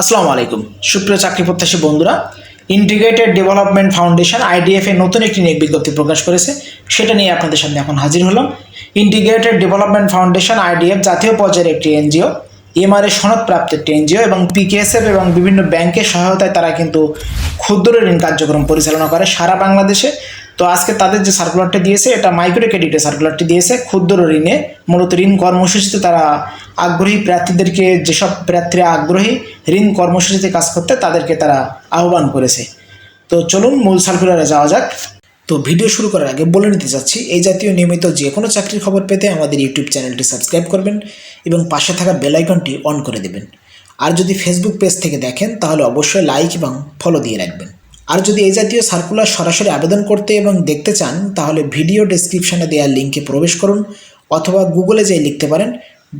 আসসালামু আলাইকুম। সুপ্রিয় চাকরি প্রত্যাশী বন্ধুরা ইন্টিগ্রেটেড ডেভেলপমেন্ট ফাউন্ডেশন আইডিএফ এর নতুন একটি নিয়োগ বিজ্ঞপ্তি প্রকাশ করেছে। সেটা নিয়ে আপনাদের সামনে এখন হাজির হলাম। ইন্টিগ্রেটেড ডেভেলপমেন্ট ফাউন্ডেশন আইডিএফ জাতীয় পর্যায়ের একটি এনজিও এমআরএ সনদপ্রাপ্ত একটি এনজিও এবং পিকেএসএফ এবং বিভিন্ন ব্যাংকের সহায়তায় তারা কিন্তু ক্ষুদ্র ঋণ কার্যক্রম পরিচালনা করে সারা বাংলাদেশে। তো আজকে তাদের যে সার্কুলারটি দিয়েছে, এটা মাইক্রো ক্রেডিটের সার্কুলারটি দিয়েছে। ক্ষুদ্র ঋণে মূলত ঋণ কর্মসূচিতে তারা আগ্রহী প্রার্থীদেরকে, যেসব প্রার্থীরা আগ্রহী ঋণ কর্মসূচিতে কাজ করতে, তাদেরকে তারা আহ্বান করেছে। তো চলুন মূল সার্কুলারে যাওয়া যাক। তো ভিডিও শুরু করার আগে বলে নিতে চাচ্ছি, এই জাতীয় নিয়মিত যে কোনো চাকরির খবর পেতে আমাদের ইউটিউব চ্যানেলটি সাবস্ক্রাইব করবেন এবং পাশে থাকা বেলাইকনটি অন করে দেবেন। আর যদি ফেসবুক পেজ থেকে দেখেন, তাহলে অবশ্যই লাইক এবং ফলো দিয়ে রাখবেন। আর যদি এই জাতীয় সার্কুলার সরাসরি আবেদন করতে এবং দেখতে চান, তাহলে ভিডিও ডেসক্রিপশনে দেওয়া লিঙ্কে প্রবেশ করুন অথবা গুগলে যেয়ে লিখতে পারেন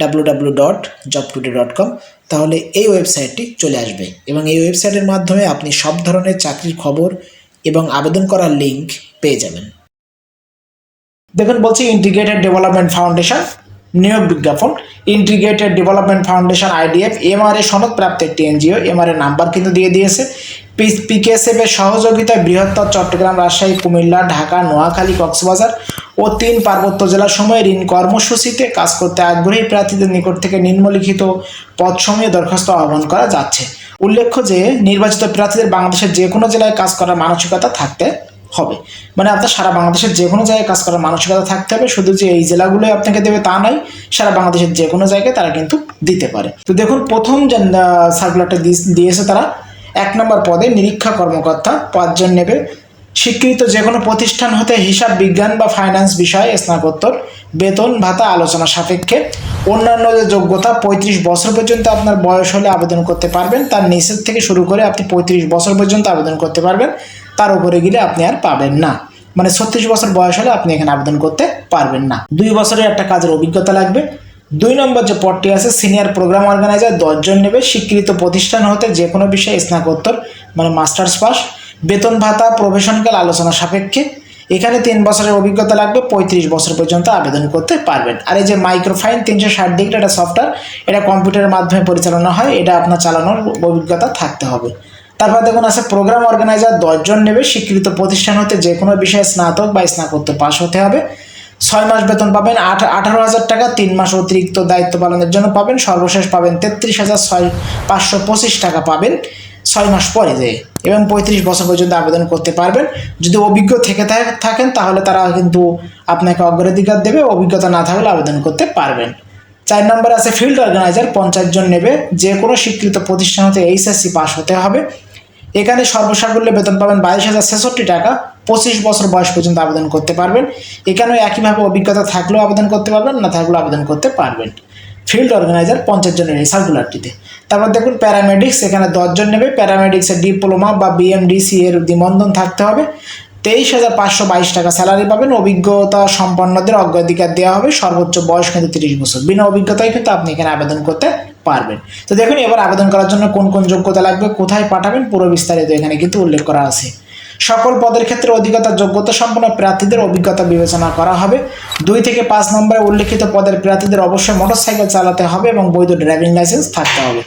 W dot job dot com তাহলে এই ওয়েবসাইটটি চলে আসবে। এবং এই ওয়েবসাইটের মাধ্যমে আপনি সব ধরনের চাকরির খবর এবং আবেদন করার লিঙ্ক পেয়ে যাবেন। দেখুন, বলছি ইন্টিগ্রেটেড ডেভেলপমেন্ট ফাউন্ডেশন নিয়োগ বিজ্ঞাপন integrated development foundation IDF MRA সনদপ্রাপ্ত একটি এনজিও এমআরএ নাম্বার কিন্তু দিয়ে দিয়েছে। পিকেএসএফ এর সহযোগিতায় বৃহত্তর চট্টগ্রাম, রাজশাহী, কুমিল্লা, ঢাকা, নোয়াখালী, কক্সবাজার ও তিন পার্বত্য জেলার সময় ঋণ কর্মসূচিতে কাজ করতে আগ্রহী প্রার্থীদের নিকট থেকে নিম্নলিখিত পদসমূহে দরখাস্ত আহ্বান করা যাচ্ছে। উল্লেখ্য যে, নির্বাচিত প্রার্থীদের বাংলাদেশের যে কোনো জেলায় কাজ করার মানসিকতা থাকতে হবে। মানে আপনার সারা বাংলাদেশের যে কোনো জায়গায় কাজ করার মানসিকতা থাকতে হবে, শুধু যে এই জেলাগুলোই আপনাকে দেবে তা নয়, সারা বাংলাদেশের যে কোনো জায়গায় তারা কিন্তু দিতে পারে। তো দেখুন, প্রথম যে সার্কুলারটা দিয়েছে তারা, এক নম্বর পদে নিরীক্ষা কর্মকর্তা পাঁচজন নেবে। স্বীকৃত যে কোনো প্রতিষ্ঠান হতে হিসাব বিজ্ঞান বা ফাইন্যান্স বিষয়ে স্নাতকোত্তর, বেতন, ভাতা, আলোচনা সাপেক্ষে। অন্যান্য যে যোগ্যতা, পঁয়ত্রিশ বছর পর্যন্ত আপনার বয়স হলে আবেদন করতে পারবেন। তার নিচের থেকে শুরু করে আপনি পঁয়ত্রিশ বছর পর্যন্ত আবেদন করতে পারবেন। তার উপরে গেলে আপনি আর পাবেন না। মানে ছত্রিশ বছর বয়স হলে আপনি এখানে আবেদন করতে পারবেন না। দুই বছরের একটা কাজের অভিজ্ঞতা লাগবে। দুই নম্বর যে পদটি আছে, সিনিয়র প্রোগ্রাম অর্গানাইজার, দশজন নেবে। স্বীকৃত প্রতিষ্ঠান হতে যে কোনো বিষয়ে স্নাতকোত্তর মানে মাস্টার্স পাস। বেতন ভাতা প্রবেশনকাল আলোচনা সাপেক্ষে। এখানে তিন বছরের অভিজ্ঞতা লাগবে, পঁয়ত্রিশ বছর পর্যন্ত আবেদন করতে পারবেন। আর এই যে মাইক্রোফাইন, তিনশো ষাট ডিগ্রি একটা সফটওয়্যার এটা কম্পিউটারের মাধ্যমে পরিচালনা হয়। এটা আপনার চালানোর অভিজ্ঞতা থাকতে হবে। তারপর দেখুন আছে প্রোগ্রাম অর্গানাইজার দশজন নেবে, স্বীকৃত প্রতিষ্ঠান হতে যে কোনো বিষয়ে স্নাতক বা স্নাতকোত্তর পাশ হতে হবে। ছয় মাস বেতন পাবেন আট আঠারো হাজার টাকা, তিন মাস অতিরিক্ত দায়িত্ব পালনের জন্য পাবেন, সর্বশেষ পাবেন তেত্রিশ হাজার ছয়, পাঁচশো পঁচিশ টাকা পাবেন ছয় মাস পরে যে, এবং পঁয়ত্রিশ বছর পর্যন্ত আবেদন করতে পারবেন। যদি অভিজ্ঞ থেকে থাকেন, তাহলে তারা কিন্তু আপনাকে অগ্রাধিকার দেবে, অভিজ্ঞতা না থাকলে আবেদন করতে পারবেন। চার নম্বর আছে ফিল্ড অর্গানাইজার পঞ্চাশ জন নেবে, যে কোনো স্বীকৃত প্রতিষ্ঠান হতে এইচএসসি পাস হতে হবে। এখানে সর্বসাকুল্যে বেতন পাবেন বাইশ হাজার ছেষট্টি টাকা। পঁচিশ বছর বয়স পর্যন্ত আবেদন করতে পারবেন। এখানেও একইভাবে অভিজ্ঞতা থাকলেও আবেদন করতে পারবেন, না থাকলেও আবেদন করতে পারবেন। ফিল্ড অর্গানাইজার পঞ্চাশ জনের এই সার্কুলারটিতে তারপর দেখুন প্যারামেডিক্স এখানে দশজন নেবে। প্যারামেডিক্সের ডিপ্লোমা বা বিএমডিসি এর নিবন্ধন থাকতে হবে। তেইশ হাজার পাঁচশো বাইশ টাকা স্যালারি পাবেন। অভিজ্ঞতা সম্পন্নদের অগ্রাধিকার দেওয়া হবে। সর্বোচ্চ বয়স কিন্তু তিরিশ বছর। বিনা অভিজ্ঞতায় কিন্তু আপনি এখানে আবেদন করতে পারবেন। তো দেখুন, এবার আবেদন করার জন্য কোন কোন যোগ্যতা লাগবে, কোথায় পাঠাবেন, পুরো বিস্তারিত এখানে কিন্তু উল্লেখ করা আছে। সকল পদের ক্ষেত্রে অধিকতা, যোগ্যতা সম্পন্ন প্রার্থীদের অভিজ্ঞতা বিবেচনা করা হবে। দুই থেকে পাঁচ নম্বরে উল্লেখিত পদের প্রার্থীদের অবশ্যই মোটরসাইকেল চালাতে হবে এবং বৈধ ড্রাইভিং লাইসেন্স থাকতে হবে।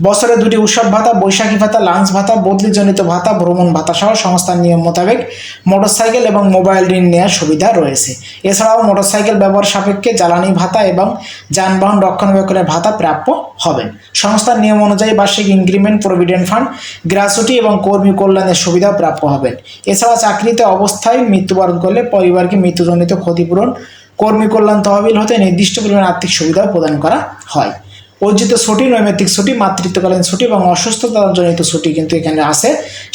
বছরে দুটি উৎসব ভাতা, বৈশাখী ভাতা, লাঞ্চ ভাতা, বদলিজনিত ভাতা, ভ্রমণ ভাতা সহ সংস্থার নিয়ম মোতাবেক মোটরসাইকেল এবং মোবাইল ঋণ নেওয়ার সুবিধা রয়েছে। এছাড়াও মোটরসাইকেল ব্যবহার সাপেক্ষে জ্বালানি ভাতা এবং যানবাহন রক্ষণাবেক্ষণের ভাতা প্রাপ্য হবে। সংস্থার নিয়ম অনুযায়ী বার্ষিক ইনক্রিমেন্ট প্রভিডেন্ট ফান্ড গ্রাচুটি এবং কর্মী কল্যাণের সুবিধাও প্রাপ্য হবেন এছাড়া চাকরিতে অবস্থায় মৃত্যুবরণ করলে পরিবারকে মৃত্যুজনিত ক্ষতিপূরণ, কর্মী কল্যাণ তহবিল হতে নির্দিষ্ট পরিমাণ আর্থিক সুবিধাও প্রদান করা হয়। অর্জিত ছুটি, নৈমিত্তিক ছুটি, মাতৃত্বকালীন ছুটি এবং অসুস্থতাজনিত ছুটি কিন্তু এখানে আছে।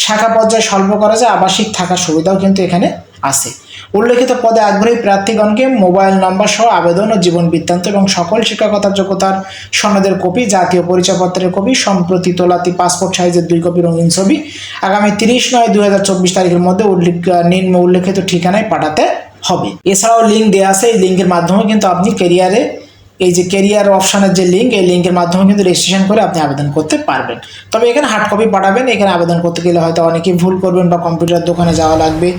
শাখা পর্যায়ে স্বল্প করা যায়, আবাসিক থাকার সুবিধাও কিন্তু এখানে আছে। উল্লেখিত পদে আগ্রহী প্রার্থীগণকে মোবাইল নম্বর সহ আবেদন ও জীবন বৃত্তান্ত এবং সকল শিক্ষকতার যোগ্যতার সনদের কপি, জাতীয় পরিচয়পত্রের কপি, সম্প্রতি তোলাতি পাসপোর্ট সাইজের দুই কপি রঙিন ছবি, আগামী তিরিশ নয় দুই হাজার চব্বিশ তারিখের মধ্যে উল্লেখ, নিম্ন উল্লেখিত ঠিকানায় পাঠাতে হবে। এছাড়াও লিঙ্ক দেওয়া আছে, এই লিঙ্কের মাধ্যমে কিন্তু আপনি কেরিয়ারে এই যে কেরিয়ার অপশানের যে লিঙ্ক এই লিঙ্কের মাধ্যমে কিন্তু রেজিস্ট্রেশন করে আপনি আবেদন করতে পারবেন। তবে এখানে হার্ড কপি পাঠাবেন, এখানে আবেদন করতে গেলে হয়তো অনেকেই ভুল করবেন বা কম্পিউটার দোকানে যাওয়া লাগবে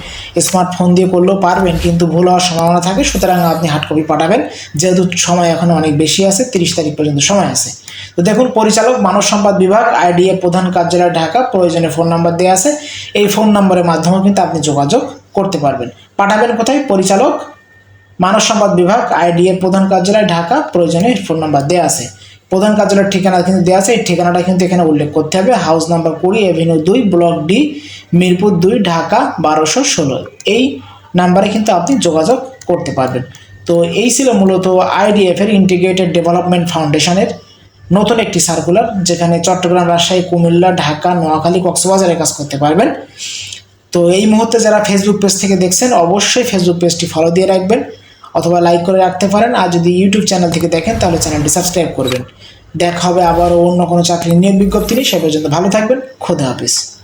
স্মার্টফোন দিয়ে করলেও পারবেন, কিন্তু ভুল হওয়ার সম্ভাবনা থাকে, সুতরাং আপনি হার্ড কপি পাঠাবেন। যেহেতু সময় এখন অনেক বেশি আছে, তিরিশ তারিখ পর্যন্ত সময় আছে। তো দেখুন, পরিচালক, মানব সম্পদ বিভাগ আইডিএ প্রধান কার্যালয়, ঢাকা, প্রয়োজনে ফোন নাম্বার দেওয়া আছে। এই ফোন নম্বরের মাধ্যমে কিন্তু আপনি যোগাযোগ করতে পারবেন। পাঠাবেন কোথায়? পরিচালক মানব সম্পদ বিভাগ আইডিএ প্রধান কার্যালয়, ঢাকা প্রয়োজনে ফোন নাম্বার দেওয়া আছে। প্রধান কার্যালয়ের ঠিকানা কিন্তু দেওয়া আছে, এই ঠিকানাটা কিন্তু এখানে উল্লেখ করতে হবে। হাউস নাম্বার কুড়ি এভিনিউ দুই ব্লক ডি মিরপুর দুই, ঢাকা, বারোশো ষোলো। এই নাম্বারে কিন্তু আপনি যোগাযোগ করতে পারবেন। তো এই ছিল মূলত আইডিএফ এর ইন্টিগ্রেটেড ডেভেলপমেন্ট ফাউন্ডেশনের নতুন একটি সার্কুলার যেখানে চট্টগ্রাম, রাজশাহী, কুমিল্লা, ঢাকা, নোয়াখালী, কক্সবাজারে কাজ করতে পারবেন। তো এই মুহূর্তে যারা ফেসবুক পেজ থেকে দেখছেন, অবশ্যই ফেসবুক পেজটি ফলো দিয়ে রাখবেন। অথবা লাইক করে রাখতে পারেন। আর যদি ইউটিউব চ্যানেল থেকে দেখেন, তাহলে চ্যানেলটি সাবস্ক্রাইব করবেন। দেখা হবে আবারও অন্য কোনো চাকরির নিয়োগ বিজ্ঞপ্তি নিয়ে। সে পর্যন্ত ভালো থাকবেন। খোদা হাফিজ।